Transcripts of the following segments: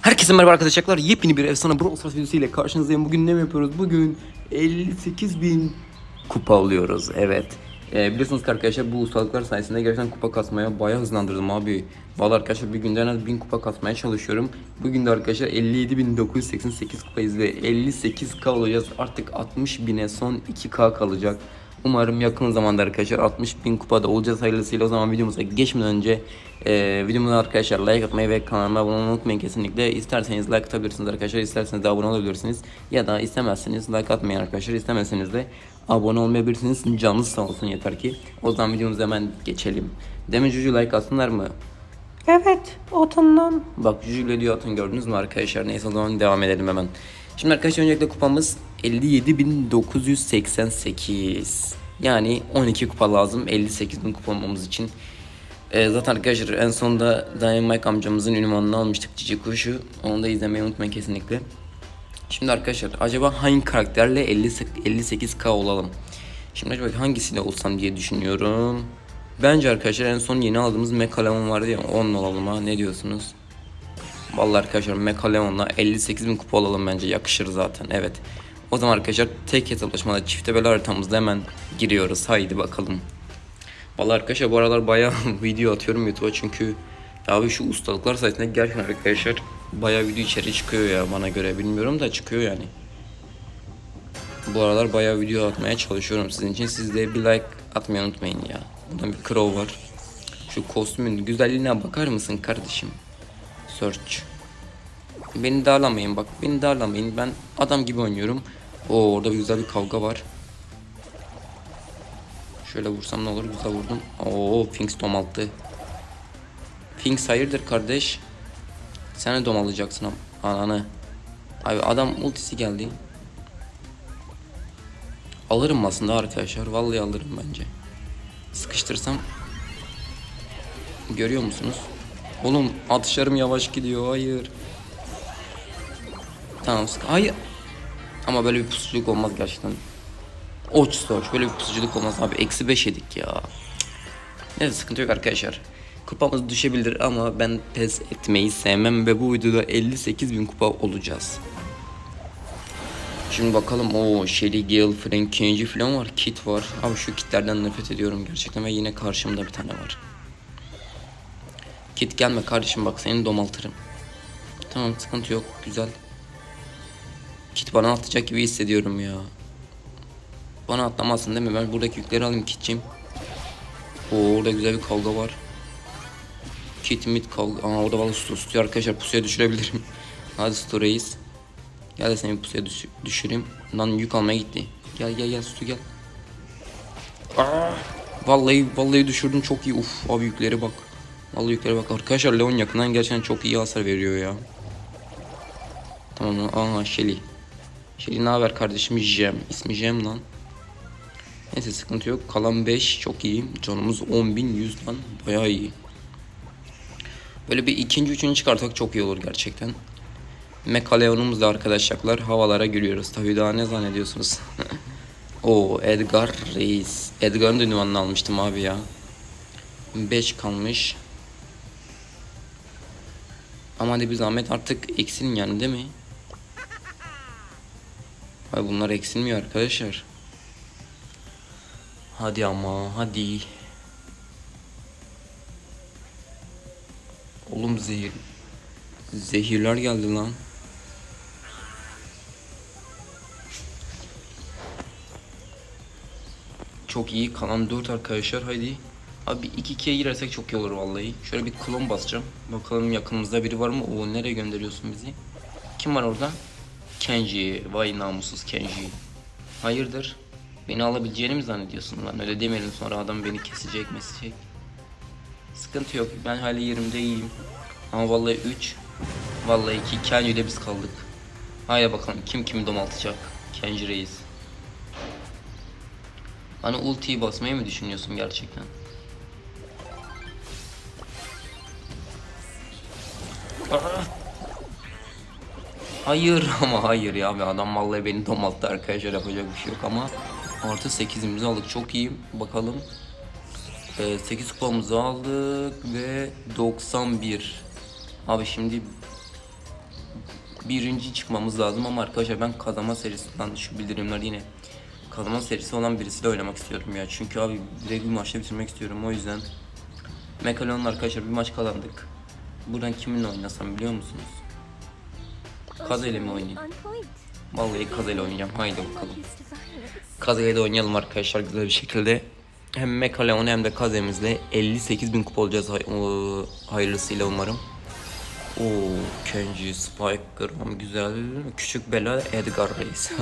Herkese merhaba arkadaşlar. Yepyeni bir efsane Brawl Stars videosu ile karşınızdayım. Bugün ne yapıyoruz? Bugün 58.000 kupa alıyoruz. Evet. Ee, biliyorsunuz ki arkadaşlar bu ustalıklar sayesinde gerçekten kupa kasmaya bayağı hızlandırdım abi. Vallahi arkadaşlar bir günde en az 1000 kupa kasmaya çalışıyorum. Bugün de arkadaşlar 57.988 kupayız ve 58k olacağız. Artık 60.000'e son 2k kalacak. Umarım yakın zamanda arkadaşlar 60 bin kupada olacağız hayırlısıyla o zaman videomuza geçmeden önce e, videomuza arkadaşlar like atmayı ve kanalıma abone olmayı unutmayın kesinlikle. İsterseniz like atabilirsiniz arkadaşlar isterseniz de abone olabilirsiniz. Ya da istemezseniz like atmayın arkadaşlar istemezseniz de abone olmayabilirsiniz. Canınız sağ olsun yeter ki. O zaman videomuza hemen geçelim. Demin Cucu like atsınlar mı? Evet, otundan. Bak Juju ile diyor atın gördünüz mü arkadaşlar? Neyse o zaman devam edelim hemen. Şimdi arkadaşlar öncelikle kupamız 57.988. Yani 12 kupa lazım 58.000 kupa için. Ee, zaten arkadaşlar en sonunda Dynamite amcamızın ünvanını almıştık Cici Kuşu. Onu da izlemeyi unutmayın kesinlikle. Şimdi arkadaşlar acaba hangi karakterle 50 58k olalım? Şimdi acaba hangisiyle olsam diye düşünüyorum. Bence arkadaşlar en son yeni aldığımız Mekalemon vardı ya onunla olalım ha ne diyorsunuz? Vallahi arkadaşlar Mekalemon'la 58.000 kupa olalım bence yakışır zaten evet. O zaman arkadaşlar tek hesaplaşmada çifte bela haritamızda hemen giriyoruz haydi bakalım. Vallahi arkadaşlar bu aralar bayağı video atıyorum YouTube'a çünkü abi şu ustalıklar sayesinde gerçekten arkadaşlar bayağı video içeri çıkıyor ya bana göre bilmiyorum da çıkıyor yani. Bu aralar bayağı video atmaya çalışıyorum sizin için. Siz de bir like atmayı unutmayın ya. Burada bir crow var. Şu kostümün güzelliğine bakar mısın kardeşim? Search. Beni darlamayın bak. Beni darlamayın. Ben adam gibi oynuyorum. Oo orada güzel bir kavga var. Şöyle vursam ne olur? Güzel vurdum. Oo Finks domalttı. Finks hayırdır kardeş? Sen de domalayacaksın am ananı. Abi adam ultisi geldi. Alırım aslında arkadaşlar. Vallahi alırım bence. Sıkıştırsam Görüyor musunuz? Oğlum atışlarım yavaş gidiyor. Hayır. Tamam. Hayır. Ama böyle bir pusuculuk olmaz gerçekten. Oç Stoş. Böyle bir pusuculuk olmaz abi. Eksi 5 yedik ya. Cık. Neyse sıkıntı yok arkadaşlar. Kupamız düşebilir ama ben pes etmeyi sevmem ve bu videoda 58 bin kupa olacağız. Şimdi bakalım o Shelly, Gale, Frank, Kenji falan var. Kit var. Abi şu kitlerden nefret ediyorum gerçekten ve yine karşımda bir tane var. Kit gelme kardeşim bak seni domaltırım. Tamam sıkıntı yok güzel. Kit bana atacak gibi hissediyorum ya. Bana atlamazsın değil mi? Ben buradaki yükleri alayım kitçim. Oo orada güzel bir kavga var. Kit mit kavga. Aa orada su tutuyor arkadaşlar pusuya düşürebilirim. Hadi Stu. Gel de seni pusuya düş düşüreyim. Lan yük almaya gitti. Gel gel gel Stu gel. Aa, vallahi vallahi düşürdün çok iyi. Uf abi yükleri bak. Vallahi yukarı bak arkadaşlar Leon yakından gerçekten çok iyi hasar veriyor ya. Tamam aha Shelly. Shelly ne haber kardeşim Jem. İsmi Jem lan. Neyse sıkıntı yok. Kalan 5 çok iyi. Canımız 10.100 lan. Bayağı iyi. Böyle bir ikinci üçüncü çıkartak çok iyi olur gerçekten. Mekaleon'umuz da arkadaşlar havalara giriyoruz. Tabii daha ne zannediyorsunuz? O Edgar Reis. Edgar'ın da ünvanını almıştım abi ya. 5 kalmış. Ama hadi bir zahmet artık eksilin yani değil mi? Ay bunlar eksilmiyor arkadaşlar. Hadi ama hadi. Oğlum zehir. Zehirler geldi lan. Çok iyi. Kalan 4 arkadaşlar. Haydi. Abi 2-2'ye girersek çok iyi olur vallahi. Şöyle bir klon basacağım. Bakalım yakınımızda biri var mı? Oo nereye gönderiyorsun bizi? Kim var orada? Kenji. Vay namussuz Kenji. Hayırdır? Beni alabileceğini mi zannediyorsun lan? Öyle demeyelim sonra adam beni kesecek mesecek. Sıkıntı yok. Ben hali yerimde iyiyim. Ama vallahi 3. Vallahi 2. Kenji ile biz kaldık. Haydi bakalım kim kimi domaltacak? Kenji reis. Bana ultiyi basmayı mı düşünüyorsun gerçekten? Hayır ama hayır ya abi adam vallahi beni domalttı arkadaşlar yapacak bir şey yok ama artı 8'imizi aldık çok iyi bakalım 8 kupamızı aldık ve 91. Abi şimdi birinci çıkmamız lazım ama arkadaşlar ben kazanma serisinden şu bildirimler yine kazanma serisi olan birisiyle oynamak istiyorum ya. Çünkü abi direkt bir maçta bitirmek istiyorum o yüzden. Mekalon'la arkadaşlar bir maç kazandık. Buradan kiminle oynasam biliyor musunuz? Kaze ile mi oynayayım? Vallahi Kaze ile oynayacağım. Haydi bakalım. Used to violence. Kaze ile oynayalım arkadaşlar güzel bir şekilde. Hem Mekaleon hem de Kaze'mizle 58 bin kupa olacağız hayırlısıyla umarım. Oo, Kenji, Spike, Grom güzel. Küçük Bela, Edgar Reis.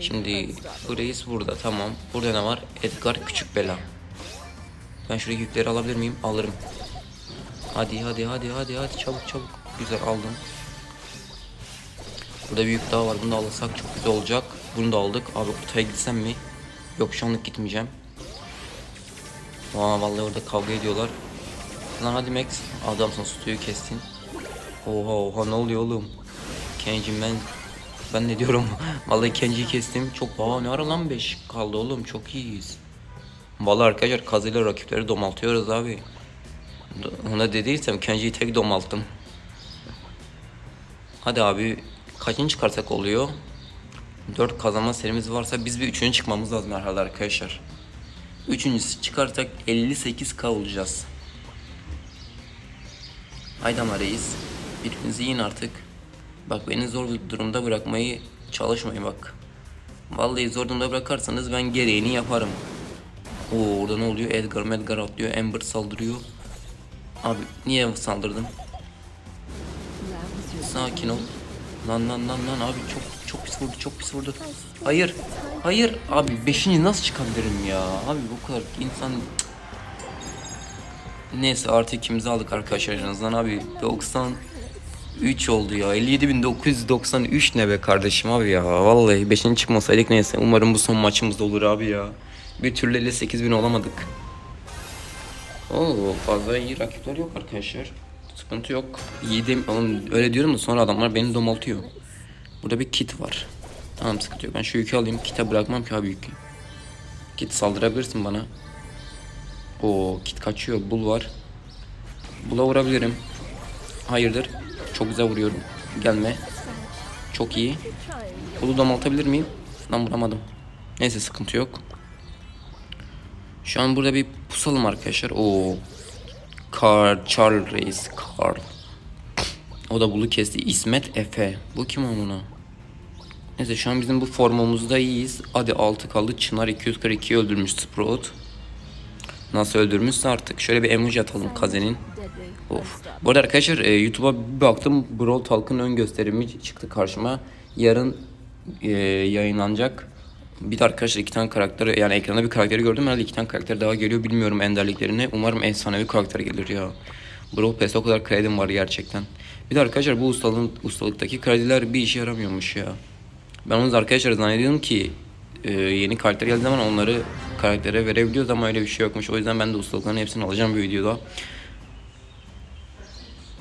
Şimdi reis burada tamam. Burada ne var? Edgar Küçük Bela. Ben şuraya yükleri alabilir miyim? Alırım. Hadi hadi hadi hadi hadi çabuk çabuk. Güzel aldım. Burada bir yük daha var. Bunu da alırsak çok güzel olacak. Bunu da aldık. Abi kutuya gitsem mi? Yok şu anlık gitmeyeceğim. Aa vallahi orada kavga ediyorlar. Lan hadi Max. Adamsın suyu kestin. Oha oha ne oluyor oğlum? Kenji'm ben ben ne diyorum? Vallahi Kenji'yi kestim. Çok aa ne ara lan 5 kaldı oğlum. Çok iyiyiz. Vallahi arkadaşlar kazıyla rakipleri domaltıyoruz abi. Ona dediysem Kenji'yi tek domalttım. Hadi abi kaçıncı çıkarsak oluyor? 4 kazanma serimiz varsa biz bir üçüncü çıkmamız lazım herhalde arkadaşlar. Üçüncüsü çıkarsak 58k olacağız. Haydi ama reis. Birbirinizi yiyin artık. Bak beni zor durumda bırakmayı çalışmayın bak. Vallahi zor durumda bırakarsanız ben gereğini yaparım. Oo orada ne oluyor? Edgar Medgar atlıyor. Amber saldırıyor. Abi niye saldırdın? Sakin ol. Lan lan lan lan abi çok çok pis vurdu çok pis vurdu. Hayır. Hayır abi 5. nasıl çıkabilirim ya? Abi bu kadar insan Neyse artı ikimizi aldık arkadaşlar en azından abi 93 oldu ya 57.993 ne be kardeşim abi ya vallahi 5. çıkmasaydık neyse umarım bu son maçımız olur abi ya bir türlü 58.000 olamadık Oo fazla iyi rakipler yok arkadaşlar sıkıntı yok iyi dem oğlum öyle diyorum da sonra adamlar beni domaltıyor burada bir kit var tamam sıkıntı yok ben şu yükü alayım kite bırakmam ki abi yükü kit saldırabilirsin bana o kit kaçıyor. Bul var. Bula vurabilirim. Hayırdır. Çok güzel vuruyorum. Gelme. Çok iyi. Bulu domaltabilir miyim? Lan vuramadım. Neyse sıkıntı yok. Şu an burada bir pusalım arkadaşlar. O Carl, Charles Reis. O da bulu kesti. İsmet Efe. Bu kim amına? Neyse şu an bizim bu formumuzda iyiyiz. Hadi 6 kaldı. Çınar 242 öldürmüş Sprout. Nasıl öldürmüşse artık. Şöyle bir emoji atalım Kaze'nin. Of. Bu arada arkadaşlar e, YouTube'a bir baktım. Brawl Talk'ın ön gösterimi çıktı karşıma. Yarın e, yayınlanacak. Bir de arkadaşlar iki tane karakter yani ekranda bir karakteri gördüm. Herhalde iki tane karakter daha geliyor. Bilmiyorum enderliklerini. Umarım efsanevi karakter gelir ya. Brawl Pass'te o kadar kredim var gerçekten. Bir de arkadaşlar bu ustalığın, ustalıktaki krediler bir işe yaramıyormuş ya. Ben onu arkadaşlar zannediyorum ki e, yeni karakter geldiği zaman onları karaktere verebiliyoruz ama öyle bir şey yokmuş. O yüzden ben de ustalıkların hepsini alacağım bir videoda.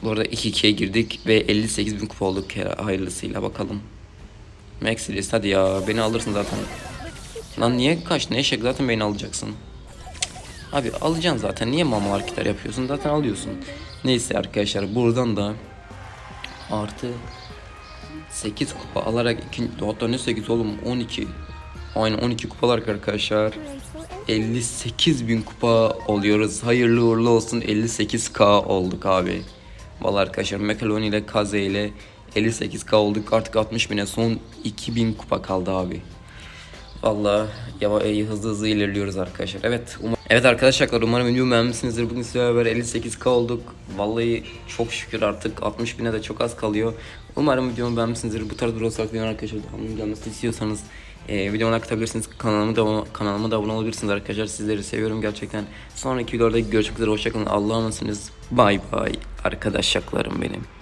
Bu arada 2-2'ye girdik ve 58 bin kupa olduk hayırlısıyla bakalım. Maxilis hadi ya beni alırsın zaten. Lan niye kaç ne eşek zaten beni alacaksın. Abi alacaksın zaten niye mama hareketler yapıyorsun zaten alıyorsun. Neyse arkadaşlar buradan da artı 8 kupa alarak ikinci hatta ne 8 oğlum 12 Aynen 12 kupalar arkadaşlar. Graceful and 58 bin kupa oluyoruz. Hayırlı uğurlu olsun 58k olduk abi. Vallahi arkadaşlar Mekaloni ile Kaze ile 58k olduk. Artık 60 bine son 2000 kupa kaldı abi. Vallahi yava iyi hızlı hızlı ilerliyoruz arkadaşlar. Evet. Um evet arkadaşlar umarım videomu beğenmişsinizdir. Bugün size beraber 58k olduk. Vallahi çok şükür artık 60 bine de çok az kalıyor. Umarım videomu beğenmişsinizdir. Bu tarz Brawl Stars videoları arkadaşlar devamlı gelmesini istiyorsanız e, videoma like atabilirsiniz. Kanalıma da, kanalıma da abone olabilirsiniz arkadaşlar. Sizleri seviyorum gerçekten. Sonraki videolarda görüşmek üzere. Hoşçakalın. Allah'a emanetsiniz. Bay bay arkadaşlarım benim.